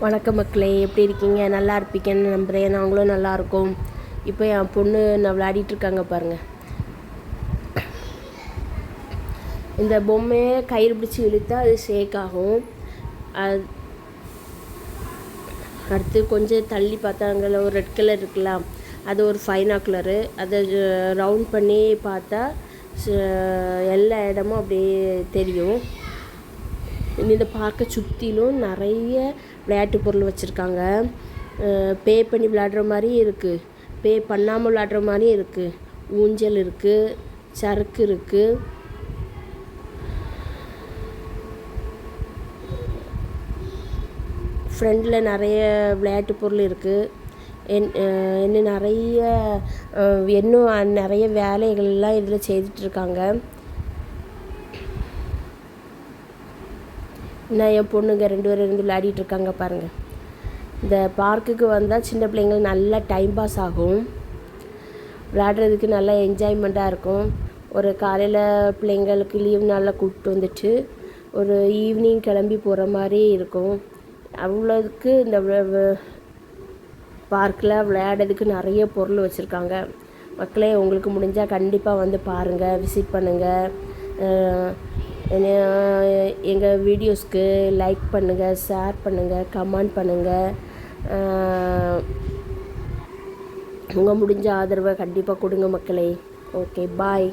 வணக்கம் மக்களே எப்படி இருக்கீங்க? நல்லா இருப்பீங்கன்னு நம்புகிறேன் நாங்களும் நல்லா இருக்கோம். இப்போ என் பொண்ணு நான் விளையாடிட்டு இருக்காங்க பாருங்க. இந்த பொம்மையை கயிறு பிடிச்சி இழுத்தா அது ஷேக் ஆகும். அது அடுத்து கொஞ்சம் தள்ளி பார்த்தா அங்கே ஒரு ரெட் கலர் இருக்கலாம் அது ஒரு ஃபைனாக்குலரு அதை ரவுண்ட் பண்ணி பார்த்தா ச- எல்லா இடமும் அப்படியே தெரியும். இந்த பார்க்கை சுற்றிலும் நிறைய விளையாட்டு பொருள் வச்சுருக்காங்க. பே பண்ணி விளையாடுற மாதிரியும் இருக்குது பே பண்ணாமல் விளையாடுற மாதிரியும் இருக்குது ஊஞ்சல் இருக்குது சறுக்கு இருக்குது ஃப்ரெண்டில் நிறைய விளையாட்டு பொருள் இருக்குது என் இன்னும் நிறைய இன்னும் நிறைய வேலைகள்லாம் இதில் செய்துட்ருக்காங்க நான் என் பொண்ணுங்க ரெண்டு பேரும் இருந்து விளையாடிட்டு இருக்காங்க பாருங்கள் இந்த பார்க்குக்கு வந்தால் சின்ன பிள்ளைங்களுக்கு நல்லா டைம் பாஸ் ஆகும். விளையாடுறதுக்கு நல்லா என்ஜாய்மெண்ட்டாக இருக்கும். ஒரு காலையில் பிள்ளைங்களுக்கு லீவ் நாளில் கூப்பிட்டு வந்துட்டு ஒரு ஈவினிங் கிளம்பி போகிற மாதிரி இருக்கும். அவ்வளோதுக்கு இந்த பார்க்கில் விளையாடுறதுக்கு நிறைய பொருள் வச்சுருக்காங்க. மக்களே உங்களுக்கு முடிஞ்சால் கண்டிப்பாக வந்து பாருங்கள் விசிட் பண்ணுங்கள் எங்கள் வீடியோஸ்க்கு லைக் பண்ணுங்கள் ஷேர் பண்ணுங்கள் கமெண்ட் பண்ணுங்கள் உங்கள் முடிஞ்ச ஆதரவை கண்டிப்பாக கொடுங்க மக்களே. Okay bye